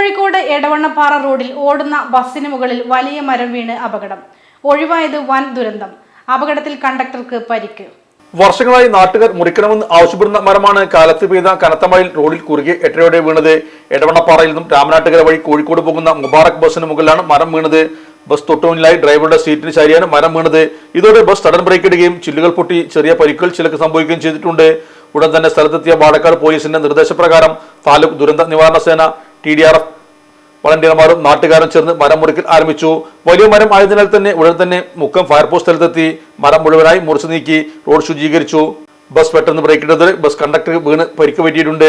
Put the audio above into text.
കോഴിക്കോട് എടവണ്ണപ്പാറ റോഡിൽ ഓടുന്ന ബസ്സിന് മുകളിൽ വലിയ മരം വീണ് അപകടം. ഒഴിവായത് വൻ ദുരന്തം. അപകടത്തിൽ കണ്ടക്ടർക്ക് പരിക്ക്. വർഷങ്ങളായി നാട്ടുകാർ മുറിക്കണമെന്ന് ആവശ്യപ്പെടുന്ന മരമാണ് കാലത്ത് പെയ്ത കനത്ത മഴയിൽ റോഡിൽ കുറുകെ എട്ടരയോടെ വീണത്. എടവണ്ണപ്പാറയിൽ നിന്നും രാമനാട്ടുകര വഴി കോഴിക്കോട് പോകുന്ന മുബാറക് ബസ്സിന് മുകളിലാണ് മരം വീണത്. ബസ് തൊട്ടുമുന്നിലായി ഡ്രൈവറുടെ സീറ്റിന് ചാരിയാണ് മരം വീണത്. ഇതോടെ ബസ് സഡൻ ബ്രേക്ക് ഇടുകയും ചില്ലുകൾ പൊട്ടി ചെറിയ പരിക്കുകൾ ചിലക്ക് സംഭവിക്കുകയും ചെയ്തിട്ടുണ്ട്. ഉടൻ തന്നെ സ്ഥലത്തെത്തിയ വാടക്കാട് പോലീസിന്റെ നിർദ്ദേശപ്രകാരം താലൂക്ക് ദുരന്ത നിവാരണ സേന ടി ഡി ആർ എഫ് വളണ്ടിയർമാരും നാട്ടുകാരും ചേർന്ന് മരം മുറിക്കൽ ആരംഭിച്ചു. വലിയ മരം ആയതിനാൽ തന്നെ ഉടൻ തന്നെ മുക്കം ഫയർഫോഴ്സ് സ്ഥലത്തെത്തി. മരം മുഴുവനായി മുറിച്ചു നീക്കി റോഡ് ശുചീകരിച്ചു. ബസ് പെട്ടെന്ന് ബ്രേക്കിട്ടത് ബസ് കണ്ടക്ടർ വീണ് പരിക്ക് പറ്റിയിട്ടുണ്ട്.